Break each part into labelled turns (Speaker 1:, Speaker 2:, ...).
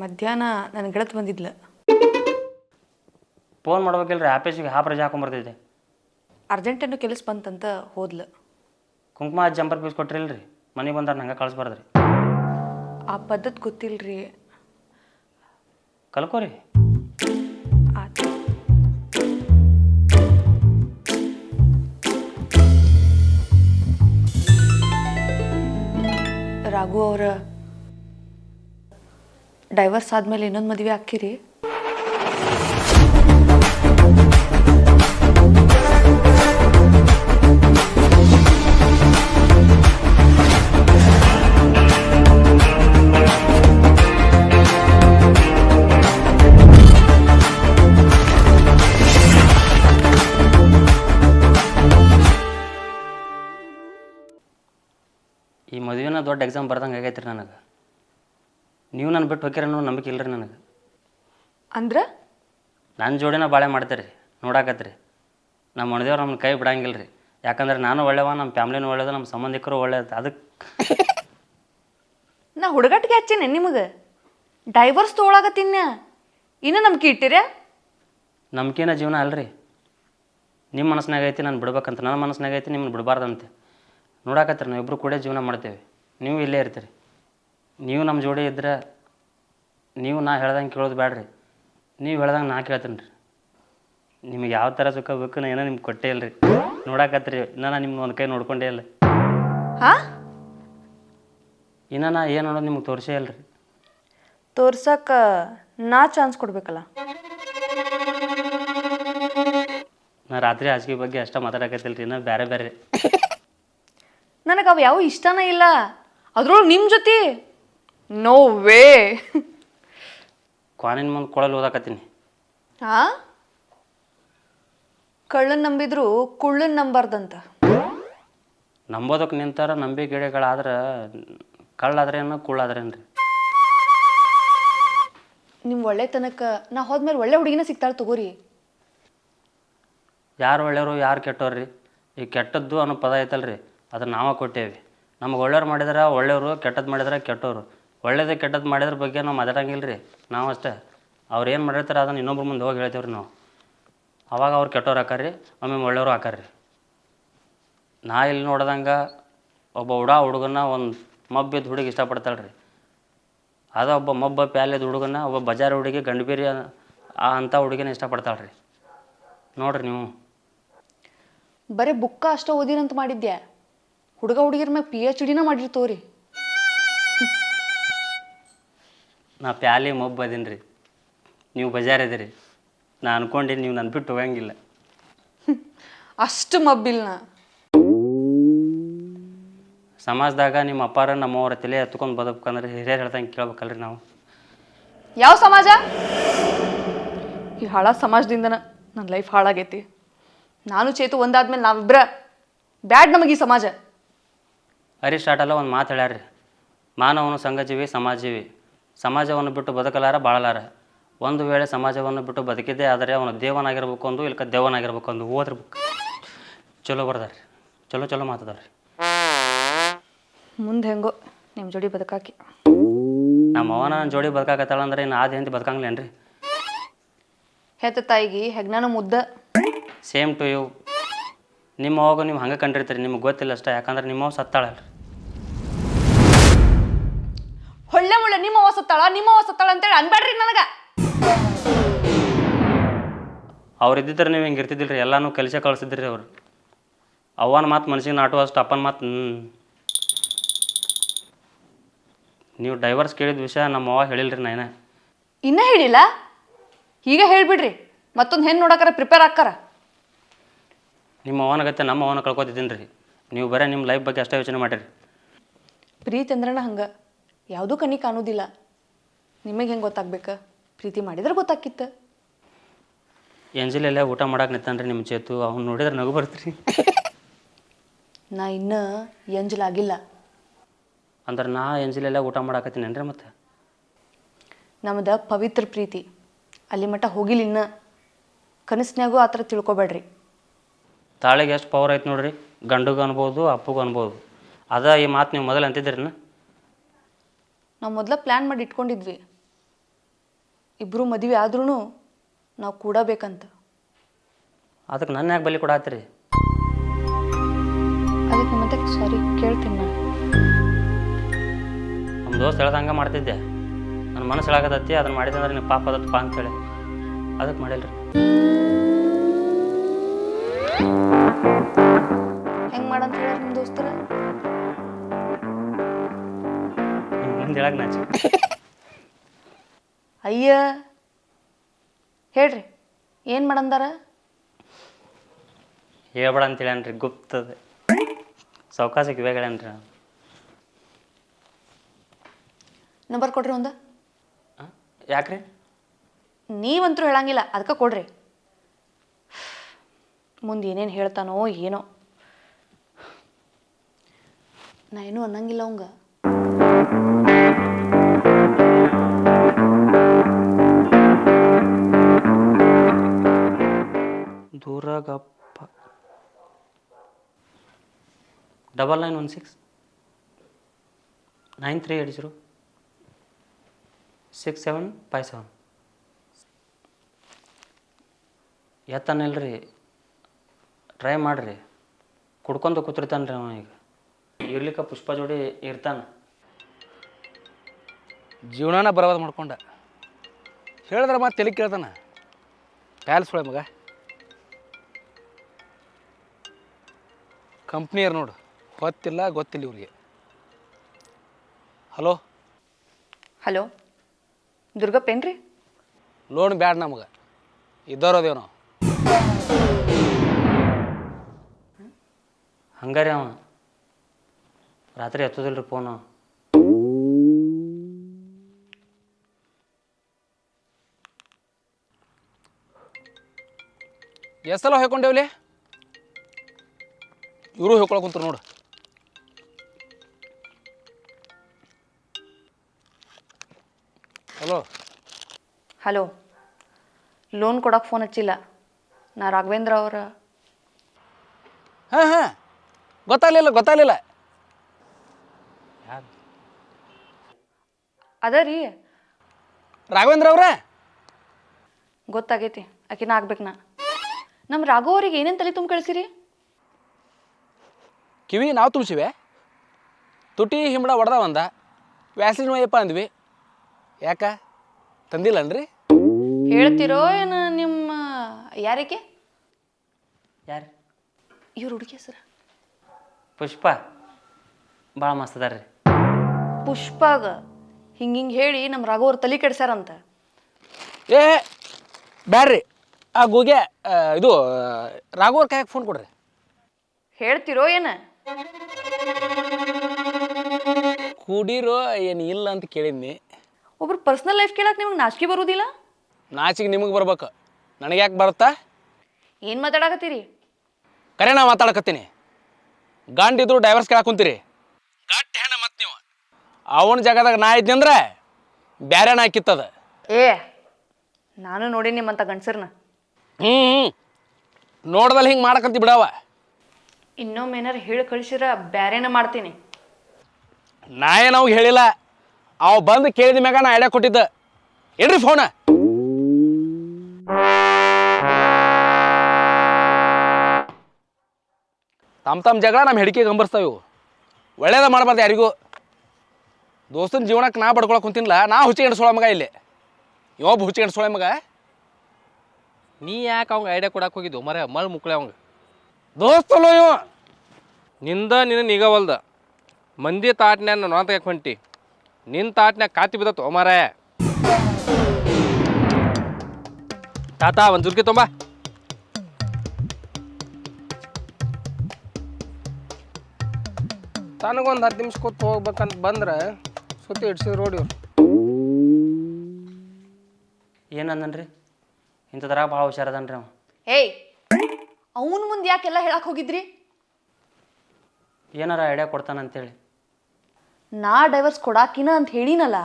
Speaker 1: ಮಧ್ಯಾಹ್ನ ನನ್ನ ಗೆಳತಿ ಬಂದಿದ್ಲ.
Speaker 2: ಫೋನ್ ಮಾಡ್ಬೇಕಿಲ್ರಿ ಆಫೀಸಿಗೆ ಹಾಫ್ ರಜೆ ಹಾಕೊಂಬರ್ತೈತೆ
Speaker 1: ಅರ್ಜೆಂಟೇನು ಕೆಲಸ ಬಂತಂತ ಹೋದ್ಲ.
Speaker 2: ಕುಂಕುಮ ಜಂಪರ್ ಪೀಸ್ ಕೊಟ್ರಿಲ್ರಿ ಮನೆಗೆ ಬಂದಾರ ನಂಗೆ ಕಳಿಸ್ಬಾರ್ದ್ರಿ.
Speaker 1: ಆ ಪದ್ಧತಿ ಗೊತ್ತಿಲ್ರಿ.
Speaker 2: ಕಲ್ಕೋರಿ.
Speaker 1: ರಾಘು ಅವರ ಡೈವರ್ಸ್ ಆದಮೇಲೆ ಇನ್ನೊಂದು ಮದುವೆ ಹಾಕಿರಿ
Speaker 2: ಈ ಮದುವೆನ ದೊಡ್ಡ ಎಕ್ಸಾಮ್ ಬರ್ದಂಗೆ ಆಗೈತ್ರಿ ರೀ ನನಗೆ. ನೀವು ನನ್ನ ಬಿಟ್ಟು ಹೋಗ್ಯಾರ ಅನ್ನೋ ನಂಬಿಕೆ ಇಲ್ಲರಿ ನನಗೆ.
Speaker 1: ಅಂದ್ರೆ?
Speaker 2: ನನ್ನ ಜೋಡಿನ ಬಾಳೆ ಮಾಡ್ತೀರಿ ನೋಡಾಕತ್ರಿ. ನಮ್ಮ ಮನೆದೇವ್ರು ನಮ್ಮ ಕೈ ಬಿಡಂಗಿಲ್ಲ ರೀ ಯಾಕಂದ್ರೆ ನಾನು ಒಳ್ಳೆವ ನಮ್ಮ ಫ್ಯಾಮ್ಲಿನೂ ಒಳ್ಳೇದು ನಮ್ಮ ಸಂಬಂಧಿಕರು ಒಳ್ಳೇದು ಅದಕ್ಕೆ
Speaker 1: ನಾ ಹುಡುಗಾಟಿಗೆ ಹಚ್ಚೇನೆ ನಿಮಗೆ. ಡೈವರ್ಸ್ ತೊಗೊಳಕತ್ತೀನ ಇನ್ನೂ ನಂಬಿಕೆ ಇಟ್ಟಿರ?
Speaker 2: ನಂಬಿಕೆನ ಜೀವನ ಅಲ್ರಿ. ನಿಮ್ಮ ಮನಸ್ಸಿನಾಗ ಐತಿ ನಾನು ಬಿಡ್ಬೇಕಂತ. ನನ್ನ ಮನಸ್ಸಿನಾಗ ಐತಿ ನಿಮ್ಮನ್ನ ಬಿಡಬಾರ್ದಂತೆ. ನೋಡಾಕತ್ರಿ ನಾವು ಇಬ್ಬರು ಕೂಡ ಜೀವನ ಮಾಡ್ತೇವೆ. ನೀವು ಇಲ್ಲೇ ಇರ್ತೀರಿ. ನೀವು ನಮ್ಮ ಜೋಡಿ ಇದ್ರೆ ನೀವು ನಾ ಹೇಳ್ದಂಗೆ ಕೇಳೋದು ಬೇಡ್ರಿ ನೀವು ಹೇಳ್ದಂಗೆ ನಾ ಕೇಳ್ತೀನಿ ರೀ ನಿಮಗೆ ಯಾವ ಥರ ಸುಖ ಬೇಕು ನಾ ಏನೋ ನಿಮ್ಗೆ ಕೊಟ್ಟೇ ಇಲ್ಲ ರೀ ನಾನು ಇನ್ನು ನಾ ನಿಮ್ಗೆ ಒಂದು ಕೈ ನೋಡ್ಕೊಂಡೇ ಇಲ್ಲ.
Speaker 1: ಹಾ?
Speaker 2: ಇನ್ನ ನಾ ಏನು ಅನ್ನೋದು ನಿಮ್ಗೆ ತೋರಿಸೇ ಇಲ್ಲ ರೀ
Speaker 1: ತೋರ್ಸಕ್ಕ ನಾ ಚಾನ್ಸ್ ಕೊಡ್ಬೇಕಲ್ಲ?
Speaker 2: ನಾ ರಾತ್ರಿ ಹಾಸಿಗೆ ಬಗ್ಗೆ ಅಷ್ಟೇ ಮಾತಾಡಕತ್ತಿಲ್ಲ ರೀ ಇನ್ನೂ ಬೇರೆ ಬೇರೆ
Speaker 1: ನನಗೆ ಅವು ಯಾವ ಇಷ್ಟನೇ ಇಲ್ಲ. ಅದ್ರೊಳಗೆ ನಿಮ್ಮ ಜೊತೆ? ನೋ ವೇ
Speaker 2: ಕ್ವಾನಿನ ಮುಂದೆ ಕೊಳಲು ಓದಾಕತ್ತೀನಿ.
Speaker 1: ಹಾ ಕಳ್ಳನ್ ನಂಬಿದ್ರು ಕುಳ್ಳನ್ ನಂಬಾರ್ದಂತ.
Speaker 2: ನಂಬೋದಕ್ಕೆ ನಿಂತಾರ ನಂಬಿ ಗಿಡಗಳಾದ್ರೆ ಕಳ್ಳಾದ್ರೇನು ಕುಳ್ಳಾದ್ರೇನು ರೀ
Speaker 1: ನಿಮ್ಮ ತನಕ ನಾ ಹೋದ್ಮೇಲೆ ಒಳ್ಳೆ ಹುಡುಗಿನ ಸಿಗ್ತಾಳೆ ತಗೋರಿ.
Speaker 2: ಯಾರು ಒಳ್ಳೆಯವರು ಯಾರು ಕೆಟ್ಟವ್ರು ರೀ ಈ ಕೆಟ್ಟದ್ದು ಅನ್ನೋ ಪದ ಐತಲ್ರಿ. ಅದನ್ನ ನಾವೇ ಕೊಟ್ಟೇವಿ. ನಮ್ಗೆ ಒಳ್ಳೆಯವ್ರು ಮಾಡಿದ್ರೆ, ಒಳ್ಳೆಯವರು ಕೆಟ್ಟದ್ದು ಮಾಡಿದ್ರೆ ಕೆಟ್ಟವರು ಒಳ್ಳೇದು ಕೆಟ್ಟದ್ದು ಮಾಡಿದ್ರ ಬಗ್ಗೆ ನಾವು ಮಾತಾಡಂಗಿಲ್ಲ ರೀ ನಾವು ಅಷ್ಟೇ. ಅವ್ರು ಏನು ಮಾಡಿರ್ತಾರೆ ಅದನ್ನು ಇನ್ನೊಬ್ರ ಮುಂದೆ ಹೋಗಿ ಹೇಳ್ತೇವೆ ರೀ ನಾವು. ಅವಾಗ ಅವ್ರು ಕೆಟ್ಟವ್ರು ಹಾಕಾರ್ರಿ ಆಮೇಲೆ ಒಳ್ಳೆಯವರು ಹಾಕಾರ್ರಿ ನಾ ಇಲ್ಲಿ ನೋಡ್ದಂಗೆ ಒಬ್ಬ ಹುಡ ಹುಡುಗನ ಒಂದು ಮಬ್ಬಿದ್ದು ಹುಡುಗಿ ಇಷ್ಟಪಡ್ತಾಳೆ ರೀ ಅದ ಒಬ್ಬ ಮಬ್ಬ ಪ್ಯಾಲೆದ ಹುಡುಗನ ಒಬ್ಬ ಬಜಾರ್ ಹುಡುಗಿ ಗಂಡಬೀರಿ ಆ ಅಂಥ ಹುಡುಗಿನ ಇಷ್ಟಪಡ್ತಾಳೆ ರೀ ನೋಡ್ರಿ ನೀವು.
Speaker 1: ಬರೀ ಬುಕ್ಕ ಅಷ್ಟೇ ಓದಿರಂತ ಮಾಡಿದ್ಯಾ? ಹುಡುಗ ಹುಡುಗಿರ ಮ್ಯಾಗ ಪಿ ಎಚ್ ಡಿನ ಮಾಡಿರ್ತವ್ರಿ
Speaker 2: ನಾ ಪ್ಯಾಲಿ ಮೊಬ್ಬ ಅದೀನಿ ರೀ ನೀವು ಬಜಾರ್ ಅದೀರಿ ನಾ ಅನ್ಕೊಂಡು ನೀವು ನನ್ನ ಬಿಟ್ಟು ಹೋಗಂಗಿಲ್ಲ.
Speaker 1: ಅಷ್ಟು ಮಬ್ಬಿಲ್ ನಾ.
Speaker 2: ಸಮಾಜದಾಗ ನಿಮ್ಮ ಅಪ್ಪಾರ ನಮ್ಮವ್ರ ತಲೆ ಎತ್ಕೊಂಡು ಬದಬೇಕಂದ್ರೆ ಹಿರಿಯರು ಹೇಳ್ದಂಗೆ ಕೇಳ್ಬೇಕಲ್ರಿ ನಾವು.
Speaker 1: ಯಾವ ಸಮಾಜ? ಈ ಹಾಳ ಸಮಾಜದಿಂದ ನನ್ನ ಲೈಫ್ ಹಾಳಾಗೈತಿ. ನಾನು ಚೇತು ಒಂದಾದ್ಮೇಲೆ ನಾವಿಬ್ರ. ಬ್ಯಾಡ್ ನಮಗೆ ಈ ಸಮಾಜ.
Speaker 2: ಹರಿ ಸ್ಟಾರ್ಟಲ್ಲ ಒಂದು ಮಾತು ಹೇಳ್ಯಾರ್ರಿ. ಮಾನವನು ಸಂಘಜೀವಿ ಸಮಾಜೀವಿ. ಸಮಾಜವನ್ನು ಬಿಟ್ಟು ಬದುಕಲಾರ ಬಾಳಲಾರ. ಒಂದು ವೇಳೆ ಸಮಾಜವನ್ನು ಬಿಟ್ಟು ಬದುಕಿದ್ದೇ ಆದರೆ ಅವನು ದೇವನಾಗಿರ್ಬೇಕು ಅಂದು ಇಲ್ಕ ದೇವನಾಗಿರ್ಬೇಕು ಒಂದು ಓದಿರ್ಬೇಕು. ಚಲೋ ಬರ್ದಾರ್ರಿ. ಚಲೋ ಚಲೋ ಮಾತದಾರ್ರಿ.
Speaker 1: ಮುಂದೆ ಹೆಂಗೋ ನಿಮ್ಮ ಜೋಡಿ ಬದುಕಾಕಿ.
Speaker 2: ನಮ್ಮ ಅವನ ನನ್ನ ಜೋಡಿ ಬದುಕಾಕತ್ತಾಳ ಅಂದ್ರೆ ಇನ್ನು ಆದ ಹೆಂತಿ ಬದುಕಂಗ್ಲೇನ್ರಿ?
Speaker 1: ಹೆತ್ತ ತಾಯಿಗೆ ಹೆಗ್ನಾನ ಮುದ್ದ.
Speaker 2: ಸೇಮ್ ಟು ಯು ನಿಮ್ಮ ಅವಾಗ ನೀವು ಹಂಗೆ ಕಂಡಿರ್ತೀರಿ ನಿಮ್ಗೆ ಗೊತ್ತಿಲ್ಲ ಅಷ್ಟೇ. ಯಾಕಂದ್ರೆ ನಿಮ್ಮವ್ ಸತ್ತಾಳಲ್ರಿ.
Speaker 1: ಸತ್ತಾಳ ನಿಮ್ಮ ಸುತ್ತಾಳ ಅಂತ ಅಂತೇಳಿ ಅನ್ಬೇಡ್ರಿ ನನಗ.
Speaker 2: ಅವ್ರು ಇದ್ದಿದ್ರೆ ನೀವು ಹಿಂಗೆ ಇರ್ತಿದ್ದಿಲ್ರಿ ಎಲ್ಲಾನು ಕೆಲಸ ಕಳ್ಸಿದ್ರಿ ಅವ್ರು. ಅವ್ವನ ಮಾತು ಮನ್ಸಿಗೆ ನಾಟುವಷ್ಟು ಅಪ್ಪನ ಮಾತು ನೀವು ಡೈವರ್ಸ್ ಕೇಳಿದ ವಿಷಯ ನಮ್ಮ ಅವ್ವ ಹೇಳಿಲ್ರಿ ನಾ ಏನೇ
Speaker 1: ಇನ್ನ ಹೇಳಿಲ್ಲ? ಈಗ ಹೇಳ್ಬಿಡ್ರಿ. ಮತ್ತೊಂದು ಹೆಣ್ಣು ನೋಡಕ್ಕಾರ ಪ್ರಿಪೇರ್ ಆಕ್ಕಾರ
Speaker 2: ನಿಮ್ಮ ಅವನ ಗತೆ ನಮ್ಮ ಅವನ ಕಳ್ಕೊತಿದ್ದೀನಿ ರೀ ನೀವು ಬರೀ ನಿಮ್ಮ ಲೈಫ್ ಬಗ್ಗೆ ಅಷ್ಟೇ ಯೋಚನೆ ಮಾಡಿರಿ.
Speaker 1: ಪ್ರೀತಿ ಅಂದ್ರನ ಹಂಗ? ಯಾವುದೂ ಕಣ್ಣಿ ಕಾಣೋದಿಲ್ಲ. ನಿಮಗೆ ಹೆಂಗೆ ಗೊತ್ತಾಗ್ಬೇಕು? ಪ್ರೀತಿ ಮಾಡಿದ್ರೆ ಗೊತ್ತಾಕಿತ್ತು
Speaker 2: ಎಂಜಲೆಲ್ಲ ಊಟ ಮಾಡಕ್ಕೆ ನಿಂತಾನ್ರಿ ನಿಮ್ಮ ಚೇತು. ಅವ್ನು ನೋಡಿದ್ರೆ ನಗು ಬರ್ತೀರಿ.
Speaker 1: ನಾ ಇನ್ನೂ ಎಂಜಲಾಗಿಲ್ಲ
Speaker 2: ಅಂದ್ರೆ ನಾ ಎಂಜಲೆಲ್ಲ ಊಟ ಮಾಡಾಕತ್ತೀನೇನ್ರಿ ಮತ್ತೆ?
Speaker 1: ನಮ್ದು ಪವಿತ್ರ ಪ್ರೀತಿ. ಅಲ್ಲಿ ಮಟ್ಟ ಹೋಗಿಲ್ಲ ಇನ್ನ. ಕನಸಿನಾಗೂ ಆ ಥರ ತಿಳ್ಕೊಬೇಡ್ರಿ.
Speaker 2: ತಾಳಿಗೆ ಎಷ್ಟು ಪವರ್ ಐತೆ ನೋಡ್ರಿ. ಗಂಡುಗೂ ಅನ್ಬೋದು ಅಪ್ಪಗೂ ಅನ್ಬೋದು. ಅದ ಈ ಮಾತು ನೀವು ಮೊದಲು ಅಂತಿದ್ದೀರಿನ?
Speaker 1: ನಾವು ಮೊದಲ ಪ್ಲ್ಯಾನ್ ಮಾಡಿ ಇಟ್ಕೊಂಡಿದ್ವಿ. ಇಬ್ಬರು ಮದುವೆ ಆದ್ರೂ ನಾವು ಕೂಡಬೇಕಂತ.
Speaker 2: ಅದಕ್ಕೆ ನನ್ನ ಯಾಕೆ ಬಲಿ ಕೊಡಾತ್ರಿ?
Speaker 1: ಅದಕ್ಕೆ ಮತ್ತೆ ಸಾರಿ ಕೇಳ್ತೀನಿ ನಾನು.
Speaker 2: ನಮ್ಮ ದೋಸ್ತ ಹೇಳ್ದಂಗೆ ಮಾಡ್ತಿದ್ದೆ. ನನ್ನ ಮನಸ್ಸು ಹೇಳಾಕತ್ತಿ ಅದನ್ನ ಮಾಡಿದೆ ಅಂದ್ರೆ ಪಾಪ ಅದತ್ತಪ್ಪ ಅಂತೇಳಿ. ಅದಕ್ಕೆ ಮಾಡಿಲ್ರಿ.
Speaker 1: ಹೆಂಗೆ ಮಾಡಂತ ಹೇಳಿ ನಿಮ್ಮ ದೋಸ್ತರ?
Speaker 2: ಮುಂದೆ ಹೇಳಕ್ಕೆ ನಾಚಿ
Speaker 1: ಅಯ್ಯ ಹೇಳ್ರಿ ಏನು ಮಾಡಂದಾರ?
Speaker 2: ಹೇಳ್ಬೇಡ ಅಂತ ಹೇಳ್ರಿ ಗುಪ್ತದೆ. ಸೌಕಾಸಕ್ಕೆ ಇವಾಗೇಳ್ಯಾನ್ರಿ ಹೇಳ್ಯಾನ್ರಿ
Speaker 1: ನಂಬರ್ ಕೊಡ್ರಿ ಒಂದು.
Speaker 2: ಯಾಕ್ರಿ?
Speaker 1: ನೀವಂತರೂ ಹೇಳಂಗಿಲ್ಲ ಅದಕ್ಕೆ ಕೊಡ್ರಿ. ಮುಂದೆ ಏನೇನು ಹೇಳ್ತಾನೋ ಏನೋ. ನಾ ಏನೂ ಅನ್ನಂಗಿಲ್ಲ ಅವಂಗ.
Speaker 2: ದೂರಾಗಪ್ಪ. Double nine one six nine three eight zero six seven five seven ಎತ್ತಾನಿಲ್ರಿ. Try ಮಾಡಿರಿ. ಕುಡ್ಕೊಂಡು ಕೂತಿರ್ತಾನೆ ರೀ ಅವನು ಈಗ. ಇರ್ಲಿಕ್ಕೆ ಪುಷ್ಪ ಜೋಡಿ ಇರ್ತಾನೆ.
Speaker 3: ಜೀವನಾನ ಬರವಾದ ಮಾಡ್ಕೊಂಡ. ಹೇಳಿದ್ರೆ ಮತ್ತೆ ತಲೆ ಕೇಳ್ತಾನೆ. ಪ್ಯಾಲ್ಸ್ ಒಳಗೆ ಮಗ. ಕಂಪ್ನಿಯರ್ ನೋಡು. ಗೊತ್ತಿಲ್ಲ ಗೊತ್ತಿಲ್ಲ ಇವ್ರಿಗೆ. ಹಲೋ?
Speaker 1: ಹಲೋ? ದುರ್ಗಪ್ಪೇನ್ರಿ
Speaker 3: ಲೋನ್ ಬ್ಯಾಡ ನಮಗೆ. ಇದ್ದವ್ರದೇವ್ ನಾವು
Speaker 2: ಹಂಗಾರೆ ಅವ. ರಾತ್ರಿ ಎತ್ತೋದಿಲ್ರಿ ಫೋನು
Speaker 3: ಎಷ್ಟು ಸಲ ಹೇಳ್ಕೊಂಡೇವ್ಲಿ ಇವರು ಹೇಳ್ಕೊಳಕ್ ಕುಂತಾರೆ ನೋಡು. ಹಲೋ.
Speaker 1: ಹಲೋ. ಲೋನ್ ಕೊಡಕ್ಕೆ ಫೋನ್ ಹಚ್ಚಿಲ್ಲ. ನಾ ರಾಘವೇಂದ್ರ ಅವರ.
Speaker 3: ಹಾಂ ಹಾಂ. ಗೊತ್ತಾಗಲಿಲ್ಲ ಗೊತ್ತಾಗಲಿಲ್ಲ. ಯಾರು
Speaker 1: ಅದ ರೀ.
Speaker 3: ರಾಘವೇಂದ್ರ ಅವ್ರ?
Speaker 1: ಗೊತ್ತಾಗೈತಿ. ಆಕಿನ ಆಗ್ಬೇಕು ನಾ. ನಮ್ಮ ರಾಘವ್ ಅವ್ರಿಗೆ ಏನೇನು ತಲೆ ತುಂಬ ಕಳಿಸಿರಿ
Speaker 3: ಕಿವಿ ನಾವು ತುಂಬಿಸಿವೆ. ತುಟಿ ಹಿಂಬಡ ಹೊಡೆದ ಒಂದ ವ್ಯಾಸ್ಲಿನ್ ಅಂದ್ವಿ. ಯಾಕ? ತಂದಿಲ್ಲನ್ರಿ?
Speaker 1: ಹೇಳ್ತಿರೋ ಏನು ನಿಮ್ಮ ಯಾರಿಗೆ?
Speaker 2: ಯಾರು?
Speaker 1: ಇವ್ರ ಹುಡುಗಿ ಸರ
Speaker 2: ಪುಷ್ಪ. ಭಾಳ ಮಸ್ತ್ ಅದಾರ ರೀ.
Speaker 1: ಪುಷ್ಪಾಗ. ಹಿಂಗೆ ಹಿಂಗೆ ಹೇಳಿ ನಮ್ಮ ರಾಘವ್ರ ತಲೆ ಕೆಡ್ಸ್ಯಾರಂತ.
Speaker 3: ಏ ಬ್ಯಾಡ್ರಿ. ಆ ಗೂಗೆ ಆ, ಇದು ರಾಘವ್ರ ಕೈಯಾಗ ಫೋನ್ ಕೊಡ್ರಿ.
Speaker 1: ಹೇಳ್ತಿರೋ ಏನು?
Speaker 3: ಕೂಡಿರೋ ಏನು ಇಲ್ಲ ಅಂತ ಕೇಳಿದ್ನಿ.
Speaker 1: ಒಬ್ರು ಪರ್ಸ್ನಲ್ ಲೈಫ್ ಕೇಳಕ್ಕೆ ನಿಮಗೆ ನಾಚಿಕೆ ಬರೋದಿಲ್ಲ?
Speaker 3: ನಾಚಿಕೆ ನಿಮಗೆ ಬರ್ಬೇಕು. ನನಗೆ ಯಾಕೆ ಬರುತ್ತಾ?
Speaker 1: ಏನು ಮಾತಾಡಕತ್ತೀರಿ?
Speaker 3: ಕರೆ ನಾ ಮಾತಾಡಕತ್ತೀನಿ. ಗಂಡ ಇದ್ರು ಡೈವರ್ಸ್ ಕೇಳಕ್ಕೆ ಕುಂತೀರಿ. ಗಟ್ಟಿ ಹೆಣ್ಣ ಮತ್ತೆ ನೀವು. ಅವನ ಜಾಗದಾಗ ನಾ ಇದ್ನಂದ್ರೆ ಬ್ಯಾರೆ ನಾ ಕಿತ್ತದ.
Speaker 1: ಏ ನಾನು ನೋಡಿ ನಿಮ್ಮಂತ ಗಂಡಸರ್ನ.
Speaker 3: ಹ್ಞೂ ನೋಡ್ದಲ್ಲಿ ಹಿಂಗೆ ಮಾಡಕಂತಿ ಬಿಡವ.
Speaker 1: ಇನ್ನೊಮ್ಮೆ ಏನಾರು ಹೇಳಿ ಕಳಿಸಿದ್ರ ಬ್ಯಾರೇನ ಮಾಡ್ತೀನಿ.
Speaker 3: ನಾ ಏನು ಹೇಳಿಲ್ಲ. ಅವ ಬಂದು ಕೇಳಿದ ಮ್ಯಾಗ ನಾ ಐಡಿಯಾ ಕೊಟ್ಟಿದ್ದ. ಇಡ್ರಿ ಫೋನ ತಮ್ಮ ತಮ್ಮ ಜಗಳ ನಮ್ಮ ಹೆಡಿಕೆ ಗಂಬರ್ಸ್ತಾವ ಇವು. ಒಳ್ಳೇದ ಮಾಡಬಾರ್ದು ಯಾರಿಗೂ. ದೋಸ್ತನ ಜೀವನಕ್ಕೆ ನಾ ಬಡ್ಕೊಳಕ್ ಕುಂತಿಲ್ಲ ನಾ ಹುಚ್ಚಿ ಎಣ್ಸೋಳ ಮಗ ಇಲ್ಲಿ. ಇವೊಬ್ಬ ಹುಚ್ಚಿ ಎಣ್ಸೋಳ ಮಗ.
Speaker 4: ನೀ ಯಾಕೆ ಅವಂಗೆ ಐಡಿಯಾ ಕೊಡಕ್ಕೆ ಹೋಗಿದ್ದು? ಮರ ಮಳ್ ಮುಕ್ಳೆ ಅವಂಗ.
Speaker 3: ದೋಸ್ತಲ್ಲೋ ಇವ.
Speaker 4: ನಿಂದ ನಿನ್ನ ನಿಗವಲ್ದ ಮಂದಿ ತಾಟ್ನ್ಯಾಗ ನಾನು ಅಂತ ಹೊಂಟಿ ನಿನ್ನ ತಾಟ್ನ್ಯಾಗ ಕಾತಿ ಬಿದ್ದತ್ತು ಮರ. ತಾತ ಒಂದು ಜುರ್ಕಿ ತೊಂಬ.
Speaker 5: ತನಗೊಂದು ಹತ್ತು ನಿಮಿಷ ಕೂತ್ ಹೋಗ್ಬೇಕಂತ ಬಂದ್ರೆ ಸುತ್ತಿ ಇಡ್ಸಿದ್ ರೋಡ್ ಇವ್ರು.
Speaker 2: ಏನಂದನ್ರಿ? ಇಂಥದ್ರಾಗ ಭಾಳ ಹುಷಾರದನ್ರಿ ಅವ.
Speaker 1: ಏಯ್ ಅವನ ಮುಂದೆ ಯಾಕೆಲ್ಲ ಹೇಳಕ್ಕೆ ಹೋಗಿದ್ರಿ?
Speaker 2: ಏನಾರ ಐಡಿಯಾ ಕೊಡ್ತಾನಂತೇಳಿ.
Speaker 1: ನಾ ಡೈವರ್ಸ್ ಕೊಡಾಕಿನ ಅಂತ ಹೇಳಿನಲ್ಲ.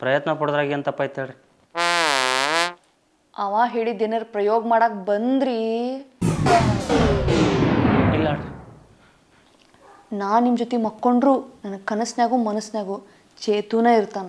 Speaker 2: ಪ್ರಯತ್ನ ಪಡೋದ್ರಾಗ ಏನು ತಪ್ಪಾಯ್ತು ಹೇಳ್ರಿ.
Speaker 1: ಅವ ಹೇಳಿದ್ದೇನಾರು ಪ್ರಯೋಗ ಮಾಡಕ್ ಬಂದ್ರಿ?
Speaker 2: ಇಲ್ಲ ಹೇಳ್ರಿ.
Speaker 1: ನಾ ನಿಮ್ಮ ಜೊತೆ ಮಕ್ಕೊಂಡ್ರು ನನ್ನ ಕನಸ್ನ್ಯಾಗೂ ಮನಸ್ನ್ಯಾಗೂ ಚೇತೂನ ಇರ್ತಾನ.